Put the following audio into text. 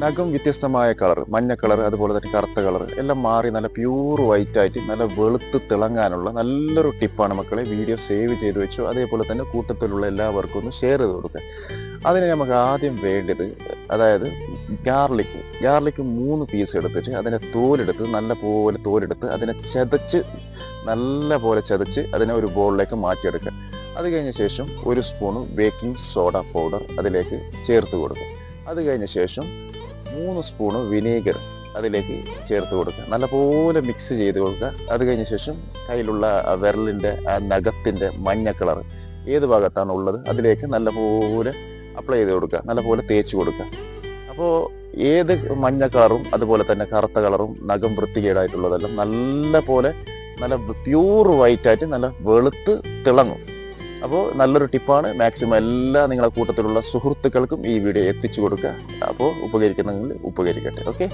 നഖം വ്യത്യസ്തമായ കളർ മഞ്ഞ കളർ അതുപോലെ തന്നെ കറുത്ത കളർ എല്ലാം മാറി നല്ല പ്യൂർ വൈറ്റ് ആയിട്ട് നല്ല വെളുത്ത് തിളങ്ങാനുള്ള നല്ലൊരു ടിപ്പാണ് മക്കളെ. വീഡിയോ സേവ് ചെയ്ത് വെച്ചു. അതേപോലെ തന്നെ കൂട്ടത്തിലുള്ള എല്ലാവർക്കും ഒന്ന് ഷെയർ ചെയ്ത് കൊടുക്കുക അതിന് നമുക്ക് ആദ്യം വേണ്ടത് അതായത് ഗാർലിക് ഗാർലിക് മൂന്ന് പീസ് എടുത്തിട്ട് അതിനെ തോലെടുത്ത് നല്ല പോലെ തോലെടുത്ത് അതിനെ ചതച്ച് നല്ല പോലെ ചതച്ച് അതിനെ ഒരു ബോളിലേക്ക് മാറ്റിയെടുക്കുക. അത് കഴിഞ്ഞ ശേഷം ഒരു സ്പൂണ് ബേക്കിംഗ് സോഡ പൗഡർ അതിലേക്ക് ചേർത്ത് കൊടുക്കുക. അത് കഴിഞ്ഞ ശേഷം മൂന്ന് സ്പൂണ് വിനീഗർ അതിലേക്ക് ചേർത്ത് കൊടുക്കുക. നല്ലപോലെ മിക്സ് ചെയ്ത് കൊടുക്കുക. അത് കഴിഞ്ഞ ശേഷം കയ്യിലുള്ള വിരലിന്റെ ആ നഖത്തിന്റെ മഞ്ഞ കളർ ഏത് ഭാഗത്താണ് ഉള്ളത് അതിലേക്ക് നല്ലപോലെ അപ്ലൈ ചെയ്ത് കൊടുക്കുക. നല്ലപോലെ തേച്ച് കൊടുക്കുക. അപ്പോൾ ഏത് മഞ്ഞ കളറും അതുപോലെ തന്നെ കറുത്ത കളറും നഖം വൃത്തികേടായിട്ടുള്ളതെല്ലാം നല്ല പോലെ നല്ല പ്യൂർ വൈറ്റായിട്ട് നല്ല വെളുത്ത് തിളങ്ങും. അപ്പോൾ നല്ലൊരു ടിപ്പാണ് മാക്സിമം എല്ലാ നിങ്ങളുടെ കൂട്ടത്തിലുള്ള സുഹൃത്തുക്കൾക്കും ഈ വീഡിയോ എത്തിച്ചു കൊടുക്കുക. അപ്പോൾ ഉപകരിക്കുന്നെങ്കിൽ ഉപകരിക്കട്ടെ. ഓക്കെ?